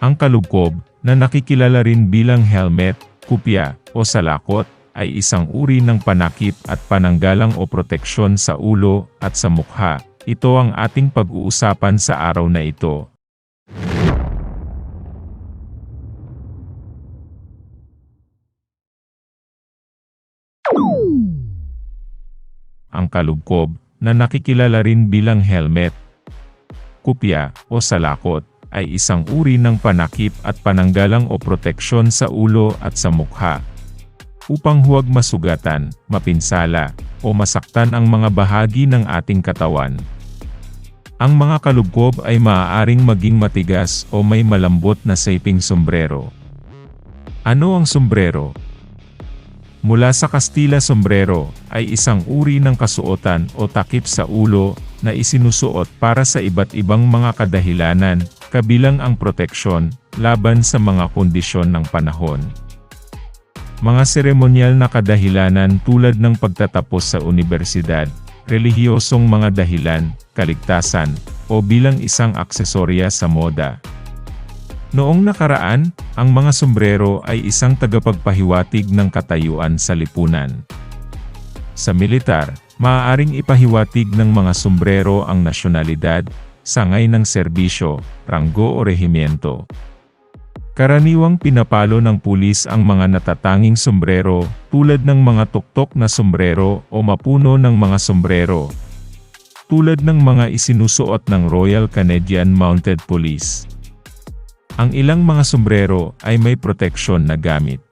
Ang kalugkob, na nakikilala rin bilang helmet, kupya, o salakot, ay isang uri ng panakip at pananggalang o proteksyon sa ulo at sa mukha. Ito ang ating pag-uusapan sa araw na ito. Ang kalugkob, na nakikilala rin bilang helmet, kupya, o salakot, ay isang uri ng panakip at pananggalang o proteksyon sa ulo at sa mukha. Upang huwag masugatan, mapinsala, o masaktan ang mga bahagi ng ating katawan. Ang mga kalugkob ay maaaring maging matigas o may malambot na saping sombrero. Ano ang sombrero? Mula sa Kastila sombrero ay isang uri ng kasuotan o takip sa ulo na isinusuot para sa iba't ibang mga kadahilanan, kabilang ang proteksyon laban sa mga kondisyon ng panahon. Mga seremonyal na kadahilanan tulad ng pagtatapos sa universidad, relihiyosong mga dahilan, kaligtasan, o bilang isang aksesorya sa moda. Noong nakaraan, ang mga sombrero ay isang tagapagpahiwatig ng katayuan sa lipunan. Sa militar, maaaring ipahiwatig ng mga sombrero ang nasyonalidad, sangay ng serbisyo, ranggo o rehimento. Karaniwang pinapalo ng pulis ang mga natatanging sombrero, tulad ng mga tuktok na sombrero o mapuno ng mga sombrero, tulad ng mga isinusuot ng Royal Canadian Mounted Police. Ang ilang mga sombrero ay may proteksyon na gamit.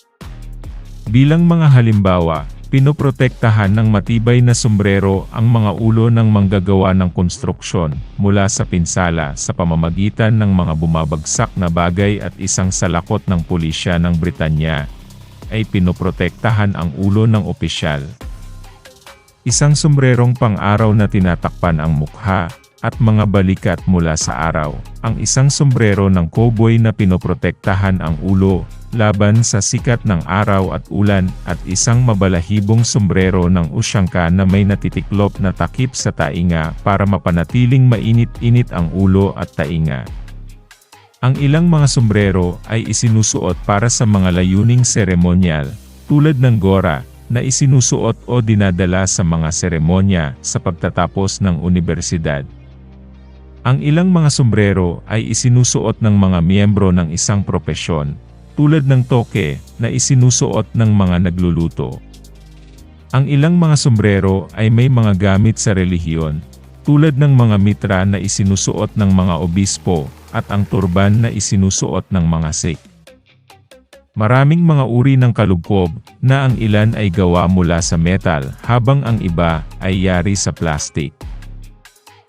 Bilang mga halimbawa, pinoprotektahan ng matibay na sombrero ang mga ulo ng manggagawa ng konstruksyon mula sa pinsala sa pamamagitan ng mga bumabagsak na bagay at isang salakot ng pulisya ng Britanya ay pinoprotektahan ang ulo ng opisyal. Isang sombrerong pang-araw na tinatakpan ang mukha, at mga balikat mula sa araw. Ang isang sombrero ng cowboy na pinoprotektahan ang ulo, laban sa sikat ng araw at ulan, at isang mabalahibong sombrero ng usyangka na may natitiklop na takip sa tainga para mapanatiling mainit-init ang ulo at tainga. Ang ilang mga sombrero ay isinusuot para sa mga layuning seremonyal, tulad ng gora, na isinusuot o dinadala sa mga seremonya sa pagtatapos ng universidad. Ang ilang mga sombrero ay isinusuot ng mga miyembro ng isang propesyon, tulad ng toke na isinusuot ng mga nagluluto. Ang ilang mga sombrero ay may mga gamit sa relihiyon, tulad ng mga mitra na isinusuot ng mga obispo, at ang turban na isinusuot ng mga Sikh. Maraming mga uri ng kalugkob, na ang ilan ay gawa mula sa metal, habang ang iba ay yari sa plastic.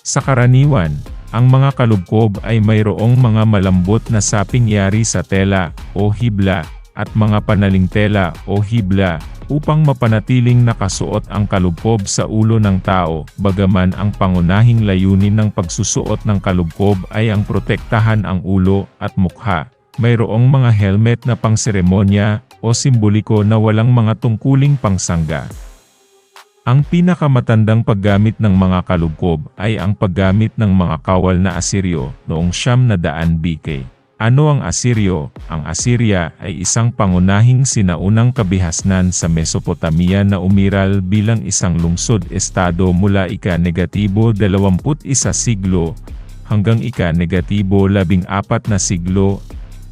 Sa karaniwan, ang mga kalugkob ay mayroong mga malambot na saping yari sa tela o hibla at mga panaling tela o hibla upang mapanatiling nakasuot ang kalugkob sa ulo ng tao, bagaman ang pangunahing layunin ng pagsusuot ng kalugkob ay ang protektahan ang ulo at mukha. Mayroong mga helmet na pangseremonya o simboliko na walang mga tungkuling pangsangga. Ang pinakamatandang paggamit ng mga kalugkob ay ang paggamit ng mga kawal na Asiryo noong siyam na daan BK. Ano ang Asiryo? Ang Assyria ay isang pangunahing sinaunang kabihasnan sa Mesopotamia na umiral bilang isang lungsod-estado mula ika-negatibo 21 siglo hanggang ika-negatibo 14 na siglo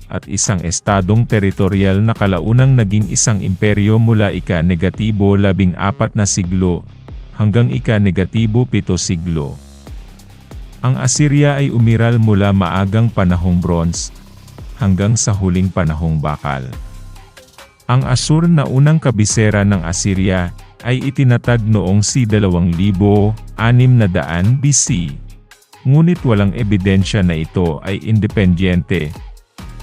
at isang estadong teritorial na kalaunang naging isang imperyo mula ika-negatibo 14 na siglo hanggang ika-negatibo 7 siglo. Ang Assyria ay umiral mula maagang panahong bronze hanggang sa huling panahong bakal. Ang Asur na unang kabisera ng Assyria ay itinatag noong si 2600 BC. Ngunit walang ebidensya na ito ay independyente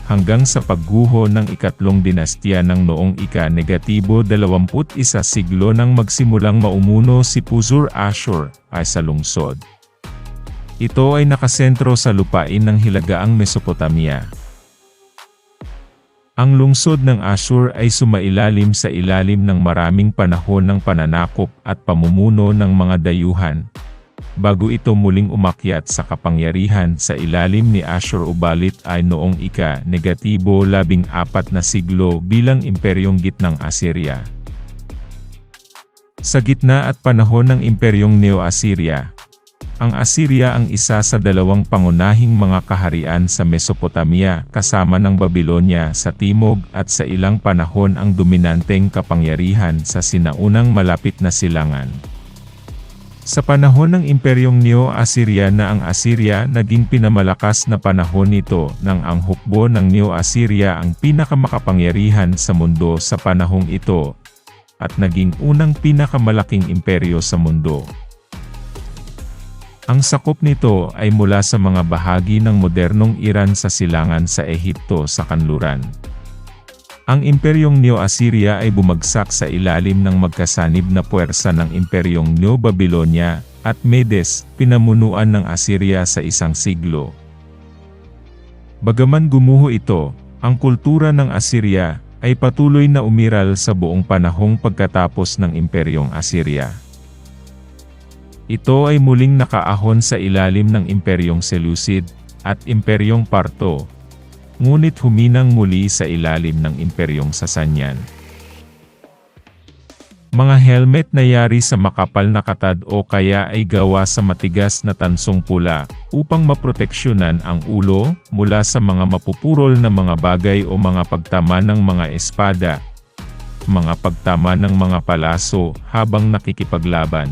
hanggang sa pagguho ng ikatlong dinastya ng noong ika-negatibo 21 siglo nang magsimulang maumuno si Puzur Ashur ay sa lungsod. Ito ay nakasentro sa lupain ng Hilagaang Mesopotamia. Ang lungsod ng Ashur ay sumailalim sa ilalim ng maraming panahon ng pananakop at pamumuno ng mga dayuhan, bago ito muling umakyat sa kapangyarihan sa ilalim ni Ashur-ubalit ay noong ika-negatibo labing apat na siglo bilang imperyong gitnang Assyria. Sa gitna at panahon ng imperyong Neo-Assyria, ang Assyria ang isa sa dalawang pangunahing mga kaharian sa Mesopotamia kasama ng Babylonia sa timog at sa ilang panahon ang dominanteng kapangyarihan sa sinaunang malapit na silangan. Sa panahon ng Imperyong Neo-Assyria na ang Assyria naging pinamalakas na panahon nito nang ang hukbo ng Neo-Assyria ang pinakamakapangyarihan sa mundo sa panahong ito at naging unang pinakamalaking imperyo sa mundo. Ang sakop nito ay mula sa mga bahagi ng modernong Iran sa silangan sa Ehipto sa kanluran. Ang Imperyong Neo-Assyria ay bumagsak sa ilalim ng magkasanib na puwersa ng Imperyong Neo-Babylonia at Medes, pinamunuan ng Assyria sa isang siglo. Bagaman gumuho ito, ang kultura ng Assyria ay patuloy na umiral sa buong panahong pagkatapos ng Imperyong Assyria. Ito ay muling nakaahon sa ilalim ng Imperyong Seleucid at Imperyong Parto, ngunit huminang muli sa ilalim ng Imperyong Sasanyan. Mga helmet na yari sa makapal na katad o kaya ay gawa sa matigas na tansong pula, upang maproteksyonan ang ulo, mula sa mga mapupurol na mga bagay o mga pagtama ng mga espada, mga pagtama ng mga palaso habang nakikipaglaban.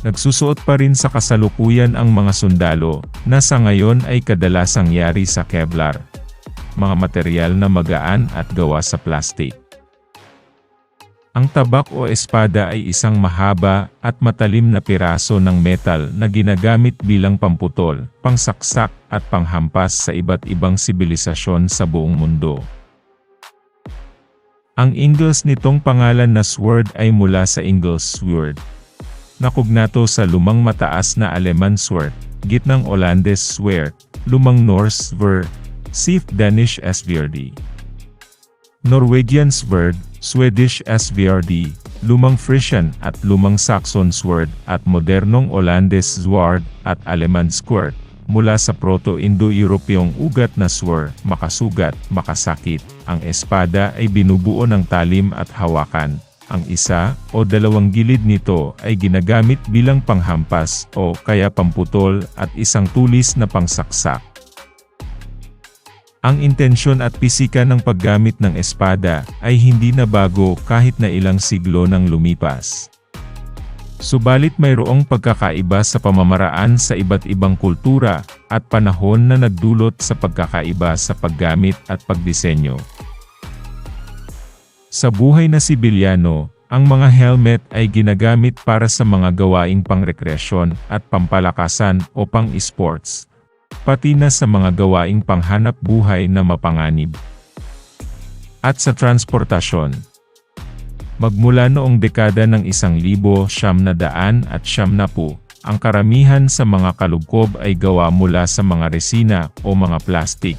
Nagsusuot pa rin sa kasalukuyan ang mga sundalo, na sa ngayon ay kadalasang yari sa Kevlar. Mga material na magaan at gawa sa plastic. Ang tabak o espada ay isang mahaba at matalim na piraso ng metal na ginagamit bilang pamputol, pangsaksak at panghampas sa iba't ibang sibilisasyon sa buong mundo. Ang Ingles nitong pangalan na sword ay mula sa Ingles sword. Nakugnato sa lumang mataas na Aleman sword, gitnang Olandes sword, lumang Norse sverd, Sif Danish SVRD. Norwegian sword, Swedish SVRD, lumang Frisian at lumang Saxon sword at modernong Olandes zward at Aleman squirt, mula sa Proto-Indo-Europeyong ugat na sword, makasugat, makasakit. Ang espada ay binubuo ng talim at hawakan. Ang isa o dalawang gilid nito ay ginagamit bilang panghampas o kaya pamputol at isang tulis na pangsaksak. Ang intensyon at pisika ng paggamit ng espada ay hindi na bago kahit na ilang siglo nang lumipas. Subalit mayroong pagkakaiba sa pamamaraan sa iba't ibang kultura at panahon na nagdulot sa pagkakaiba sa paggamit at pagdisenyo. Sa buhay na sibilyano, ang mga helmet ay ginagamit para sa mga gawaing pangrekreasyon at pampalakasan o pang-esports pati na sa mga gawaing panghanap buhay na mapanganib. At sa transportasyon. Magmula noong dekada ng isang libo siyam na daan at siyam na po, ang karamihan sa mga kalugkob ay gawa mula sa mga resina o mga plastik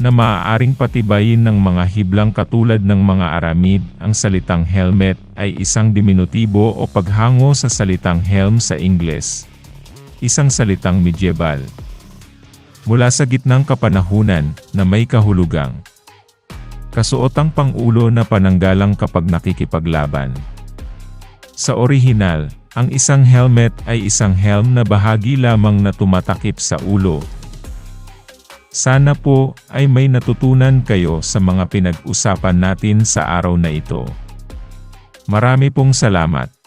na maaaring patibayin ng mga hiblang katulad ng mga aramid. Ang salitang helmet ay isang diminutibo o paghango sa salitang helm sa Ingles. Isang salitang medieval mula sa gitnang kapanahunan na may kahulugang. Kasuotang pangulo na pananggalang kapag nakikipaglaban. Sa orihinal, ang isang helmet ay isang helm na bahagi lamang na tumatakip sa ulo. Sana po ay may natutunan kayo sa mga pinag-usapan natin sa araw na ito. Marami pong salamat.